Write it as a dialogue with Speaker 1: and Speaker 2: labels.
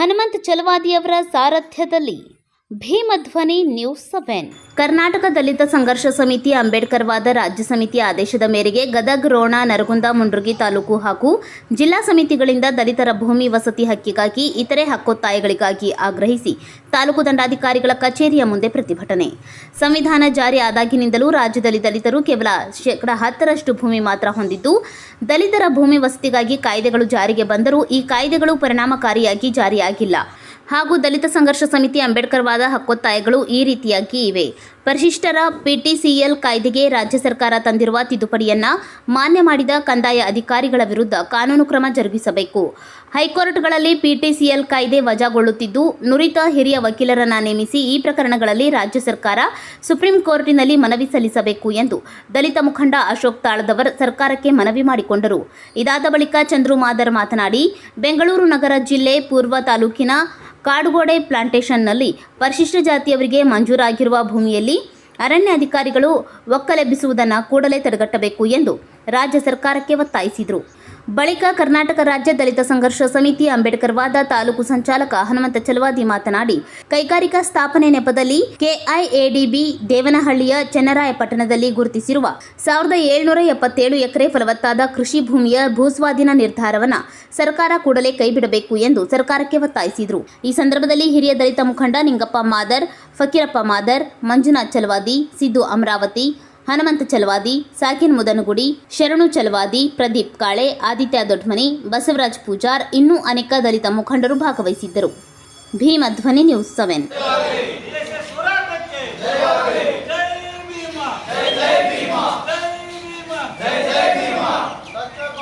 Speaker 1: ಹನುಮಂತ್ ಚಲವಾದಿಯವರ ಸಾರಥ್ಯದಲ್ಲಿ Bhimadhwani news seven Karnataka Dalita Sangharsha Samiti Ambedkar ವಾದ ರಾಜ್ಯ ಸಮಿತಿಯ ಆದೇಶದ ಮೇರೆಗೆ ಗದಗ ರೋಣ ನರಗುಂದ ಮುಂಡ್ರಗಿ ತಾಲೂಕು ಹಾಗೂ ಜಿಲ್ಲಾ ಸಮಿತಿಗಳಿಂದ ದಲಿತರ ಭೂಮಿ ವಸತಿ ಹಕ್ಕಿಗಾಗಿ ಇತರೆ ಹಕ್ಕೊತ್ತಾಯಗಳಿಗಾಗಿ ಆಗ್ರಹಿಸಿ ತಾಲೂಕು ದಂಡಾಧಿಕಾರಿಗಳ ಕಚೇರಿಯ ಮುಂದೆ ಪ್ರತಿಭಟನೆ ಸಂವಿಧಾನ ಜಾರಿ ಆದಾಗಿನಿಂದಲೂ ರಾಜ್ಯದಲ್ಲಿ ದಲಿತರು ಕೇವಲ ಶೇಕಡಾ ಹತ್ತರಷ್ಟು ಭೂಮಿ ಮಾತ್ರ ಹೊಂದಿದ್ದು ದಲಿತರ ಭೂಮಿ ವಸತಿಗಾಗಿ ಕಾಯ್ದೆಗಳು ಜಾರಿಗೆ ಬಂದರೂ ಈ ಕಾಯ್ದೆಗಳು ಪರಿಣಾಮಕಾರಿಯಾಗಿ ಜಾರಿಯಾಗಿಲ್ಲ ಹಾಗೂ ದಲಿತ ಸಂಘರ್ಷ ಸಮಿತಿ ಅಂಬೇಡ್ಕರ್ ವಾದ ಹಕ್ಕೊತ್ತಾಯಗಳು ಈ ರೀತಿಯಾಗಿ ಇವೆ ಪರಿಶಿಷ್ಟರ ಪಿಟಿಸಿಎಲ್ ಕಾಯ್ದೆಗೆ ರಾಜ್ಯ ಸರ್ಕಾರ ತಂದಿರುವ ತಿದ್ದುಪಡಿಯನ್ನ ಮಾನ್ಯ ಮಾಡಿದ ಕಂದಾಯ ಅಧಿಕಾರಿಗಳ ವಿರುದ್ಧ ಕಾನೂನು ಕ್ರಮ ಜರುಗಿಸಬೇಕು ಹೈಕೋರ್ಟ್ಗಳಲ್ಲಿ ಪಿಟಿಸಿಎಲ್ ಕಾಯ್ದೆ ವಜಾಗೊಳ್ಳುತ್ತಿದ್ದು ನುರಿತ ಹಿರಿಯ ವಕೀಲರನ್ನ ನೇಮಿಸಿ ಈ ಪ್ರಕರಣಗಳಲ್ಲಿ ರಾಜ್ಯ ಸರ್ಕಾರ ಸುಪ್ರೀಂ ಕೋರ್ಟಿನಲ್ಲಿ ಮನವಿ ಸಲ್ಲಿಸಬೇಕು ಎಂದು ದಲಿತ ಮುಖಂಡ ಅಶೋಕ್ ತಾಳದವರ್ ಸರ್ಕಾರಕ್ಕೆ ಮನವಿ ಮಾಡಿಕೊಂಡರು ಇದಾದ ಬಳಿಕ ಚಂದ್ರು ಮಾದರ್ ಮಾತನಾಡಿ ಬೆಂಗಳೂರು ನಗರ ಜಿಲ್ಲೆ ಪೂರ್ವ ತಾಲೂಕಿನ ಕಾಡುಗೋಡೆ ಪ್ಲಾಂಟೇಷನ್ನಲ್ಲಿ ಪರಿಶಿಷ್ಟ ಜಾತಿಯವರಿಗೆ ಮಂಜೂರಾಗಿರುವ ಭೂಮಿಯಲ್ಲಿ ಅರಣ್ಯ ಅಧಿಕಾರಿಗಳು ಒಕ್ಕಲೆಬ್ಬಿಸುವುದನ್ನು ಕೂಡಲೇ ತಡೆಗಟ್ಟಬೇಕು ಎಂದು ರಾಜ್ಯ ಸರ್ಕಾರಕ್ಕೆ ಒತ್ತಾಯಿಸಿದರು ಬಳಿಕ ಕರ್ನಾಟಕ ರಾಜ್ಯ ದಲಿತ ಸಂಘರ್ಷ ಸಮಿತಿ ಅಂಬೇಡ್ಕರ್ ವಾದ ತಾಲೂಕು ಸಂಚಾಲಕ ಹನುಮಂತ ಚಲವಾದಿ ಮಾತನಾಡಿ ಕೈಗಾರಿಕಾ ಸ್ಥಾಪನೆ ನೆಪದಲ್ಲಿ ಕೆಐಎಡಿಬಿ ದೇವನಹಳ್ಳಿಯ ಚೆನ್ನರಾಯಪಟ್ಟಣದಲ್ಲಿ ಗುರುತಿಸಿರುವ ಸಾವಿರದ ಏಳುನೂರ ಎಪ್ಪತ್ತೇಳು ಎಕರೆ ಫಲವತ್ತಾದ ಕೃಷಿ ಭೂಮಿಯ ಭೂಸ್ವಾಧೀನ ನಿರ್ಧಾರವನ್ನು ಸರ್ಕಾರ ಕೂಡಲೇ ಕೈಬಿಡಬೇಕು ಎಂದು ಸರ್ಕಾರಕ್ಕೆ ಒತ್ತಾಯಿಸಿದರು ಈ ಸಂದರ್ಭದಲ್ಲಿ ಹಿರಿಯ ದಲಿತ ಮುಖಂಡ ನಿಂಗಪ್ಪ ಮಾದರ್ ಫಕೀರಪ್ಪ ಮಾದರ್ ಮಂಜುನಾಥ್ ಚಲವಾದಿ ಸಿದ್ದು ಅಮರಾವತಿ ಹನುಮಂತ ಚಲವಾದಿ ಸಾಕಿನ್ ಮುದನಗುಡಿ ಶರಣು ಚಲವಾದಿ ಪ್ರದೀಪ್ ಕಾಳೆ ಆದಿತ್ಯ ದೊಡ್ಮನಿ ಬಸವರಾಜ್ ಪೂಜಾರ್ ಇನ್ನೂ ಅನೇಕ ದಲಿತ ಮುಖಂಡರು ಭಾಗವಹಿಸಿದ್ದರು ಭೀಮಧ್ವನಿ ನ್ಯೂಸ್ ಸೆವೆನ್